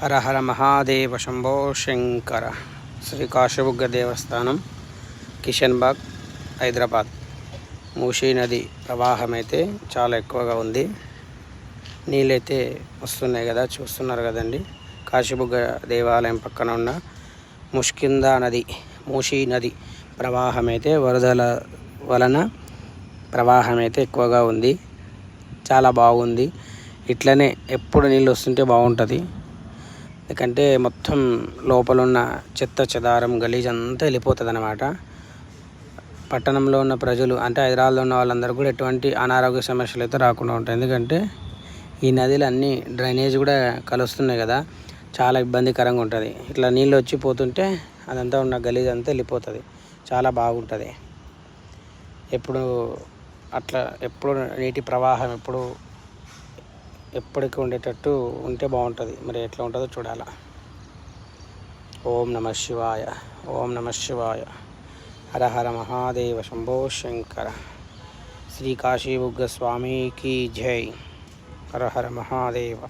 హర హర మహాదేవ శంభో శంకర. శ్రీ కాశబుగ్గ దేవస్థానం కిషన్ బాగ్ హైదరాబాద్. మూషీ నది ప్రవాహం అయితే చాలా ఎక్కువగా ఉంది. నీళ్ళైతే వస్తున్నాయి కదా చూస్తున్నారు కదండి. కాశీబుగ్గ దేవాలయం పక్కన ఉన్న ముష్కిందా నది మూషీ నది ప్రవాహం అయితే వరదల వలన ప్రవాహం అయితే ఎక్కువగా ఉంది. చాలా బాగుంది. ఇట్లనే ఎప్పుడు నీళ్ళు వస్తుంటే బాగుంటుంది. ఎందుకంటే మొత్తం లోపల ఉన్న చెత్త చెదారం గలీజ్ అంతా వెళ్ళిపోతుంది అనమాట పట్టణంలో ఉన్న ప్రజలు అంటే హైదరాబాద్లో ఉన్న వాళ్ళందరూ కూడా ఎటువంటి అనారోగ్య సమస్యలు అయితే రాకుండా ఉంటాయి. ఎందుకంటే ఈ నదిలు అన్నీ డ్రైనేజ్ కూడా కలుస్తున్నాయి కదా చాలా ఇబ్బందికరంగా ఉంటుంది. ఇట్లా నీళ్ళు వచ్చి పోతుంటే అదంతా ఉన్న గలీజ్ అంతా వెళ్ళిపోతుంది. చాలా బాగుంటుంది. ఎప్పుడు అట్లా ఎప్పుడు నీటి ప్రవాహం ఎప్పుడు ఎప్పటికీ ఉండేటట్టు ఉంటే బాగుంటుంది. మరి ఎట్లా ఉంటుందో చూడాలా. ఓం నమ శివాయ. ఓం నమ శివాయ. హర హర మహాదేవ శంభో శంకర. శ్రీ కాశీబుగ్గ స్వామికి జై. హర హర మహాదేవ.